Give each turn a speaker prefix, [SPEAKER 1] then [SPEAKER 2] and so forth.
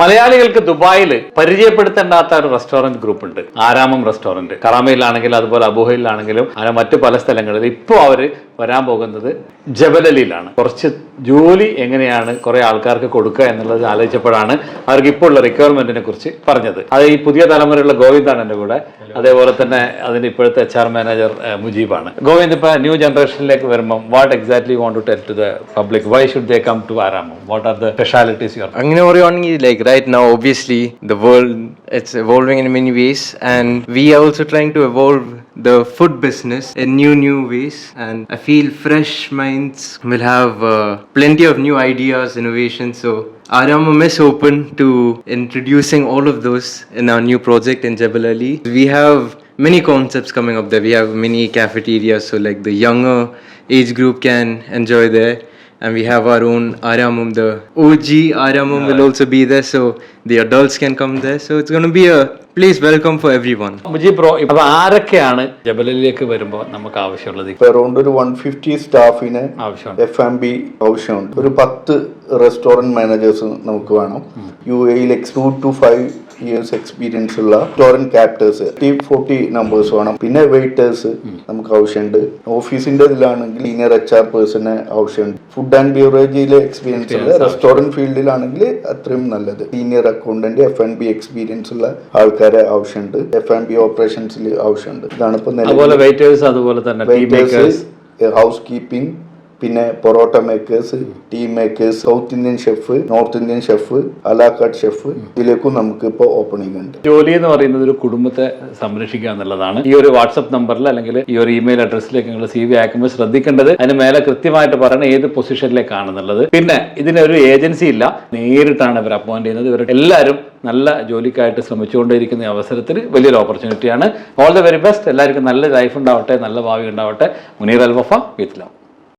[SPEAKER 1] മലയാളികൾക്ക് ദുബായിൽ പരിചയപ്പെടുത്തേണ്ടാത്ത ഒരു റെസ്റ്റോറന്റ് ഗ്രൂപ്പ് ഉണ്ട്. ആരാമം റെസ്റ്റോറന്റ് കറാമയിലാണെങ്കിലും അതുപോലെ അബുഹയിലാണെങ്കിലും അങ്ങനെ മറ്റു പല സ്ഥലങ്ങളിൽ ഇപ്പോൾ അവർ വരാൻ പോകുന്നത് ജബലലിയിലാണ് കുറച്ച് ജോലി എങ്ങനെയാണ് കുറേ ആൾക്കാർക്ക് കൊടുക്കുക എന്നുള്ളത് ആലോചിച്ചപ്പോഴാണ് അവർക്ക് ഇപ്പോൾ ഉള്ള റിക്വയർമെന്റിനെ കുറിച്ച് പറഞ്ഞത്. അത് ഈ പുതിയ തലമുറയുള്ള ഗോവിന്ദാണ് എന്റെ കൂടെ. അതേപോലെ തന്നെ അതിന് ഇപ്പോഴത്തെ എച്ച് ആർ മാനേജർ മുജീബാണ്. ഗോവിന്ദ് ഇപ്പൊ ന്യൂ ജനറേഷനിലേക്ക് വരുമ്പോൾ what exactly want to tell to the public why should they come to ആരാമോ what are the specialities your
[SPEAKER 2] അങ്ങനെ പറയുവാണെങ്കിൽ like right now obviously the world it's evolving in many ways and we are also trying to evolve the food business in new new ways and i feel fresh minds will have uh, plenty of new ideas innovations so Aramam is open to introducing all of those in our new project in Jebel Ali. We have many concepts coming up there. We have many cafeterias, so like the younger age group can enjoy there. And we have our own Aramum, the OG Aramum will also be there, so the adults can come there. So it's going to be a place welcome for everyone.
[SPEAKER 1] Mujeeb bro അപ്പൊ ആരൊക്കെയാണ് ജബലലിലേക്ക് വരുമ്പോൾ നമുക്ക് ആവശ്യമുള്ളത്?
[SPEAKER 3] ഇപ്പൊ around ഒരു one fifty സ്റ്റാഫിന്
[SPEAKER 1] ആവശ്യമുണ്ട്.
[SPEAKER 3] F M B ആവശ്യമുണ്ട്. ഒരു പത്ത് റെസ്റ്റോറന്റ് മാനേജേഴ്സ് നമുക്ക് വേണം. യു എയിൽ x two to five years experience ഉള്ള ടോറൻ ക്യാപ്റ്റേഴ്സ് ടീം ഫോർട്ടി നമ്പേഴ്സ് വേണം. പിന്നെ വെയിറ്റേഴ്സ് നമുക്ക് ആവശ്യമുണ്ട് ഓഫീസിന്റെ ഇതിലാണെങ്കിൽ സീനിയർ എച്ച് ആർ പേഴ്സണ് ആവശ്യമുണ്ട് ഫുഡ് ആൻഡ് ബിവറേജിലെ എക്സ്പീരിയൻസ് ഉള്ള റെസ്റ്റോറന്റ് ഫീൽഡിലാണെങ്കിൽ അത്രയും നല്ലത്. Senior accountant F and B experience ഉള്ള ആൾക്കാരെ ആവശ്യമുണ്ട് എഫ് ആൻഡ് ബി ഓപ്പറേഷൻസിൽ ആവശ്യമുണ്ട് ഇതാണ് ഇപ്പൊ
[SPEAKER 1] അതുപോലെ വെയിറ്റേഴ്സ് അതുപോലെ തന്നെ
[SPEAKER 3] ഹൗസ് കീപ്പിംഗ് പിന്നെ parotta makers tea makers South Indian chef North Indian chef a la carte chef ഇതിലേക്കും നമുക്ക് ഇപ്പോൾ ഓപ്പണിംഗ് ഉണ്ട്.
[SPEAKER 1] ജോലി എന്ന് പറയുന്നത് ഒരു കുടുംബത്തെ സംരക്ഷിക്കുക എന്നുള്ളതാണ്. ഈ ഒരു വാട്സപ്പ് നമ്പറിൽ അല്ലെങ്കിൽ ഈ ഒരു ഇമെയിൽ അഡ്രസ്സിലേക്ക് നിങ്ങൾ സി വി അയക്കുമ്പോൾ ശ്രദ്ധിക്കേണ്ടത് അതിന് മേലെ കൃത്യമായിട്ട് പറയണം ഏത് പൊസിഷനിലേക്കാണെന്നുള്ളത് പിന്നെ ഇതിനൊരു ഏജൻസി ഇല്ല. നേരിട്ടാണ് ഇവർ അപ്പോയിന്റ് ചെയ്യുന്നത്. ഇവർ എല്ലാവരും നല്ല ജോലിക്കായിട്ട് ശ്രമിച്ചുകൊണ്ടിരിക്കുന്ന അവസരത്തിൽ വലിയൊരു ഓപ്പർച്യൂണിറ്റിയാണ് ഓൾ ദ വെരി ബെസ്റ്റ് എല്ലാവർക്കും നല്ല ലൈഫ് ഉണ്ടാവട്ടെ നല്ല ഭാവി ഉണ്ടാവട്ടെ. മുനീർ അൽവഫ വീട്ടിലാവും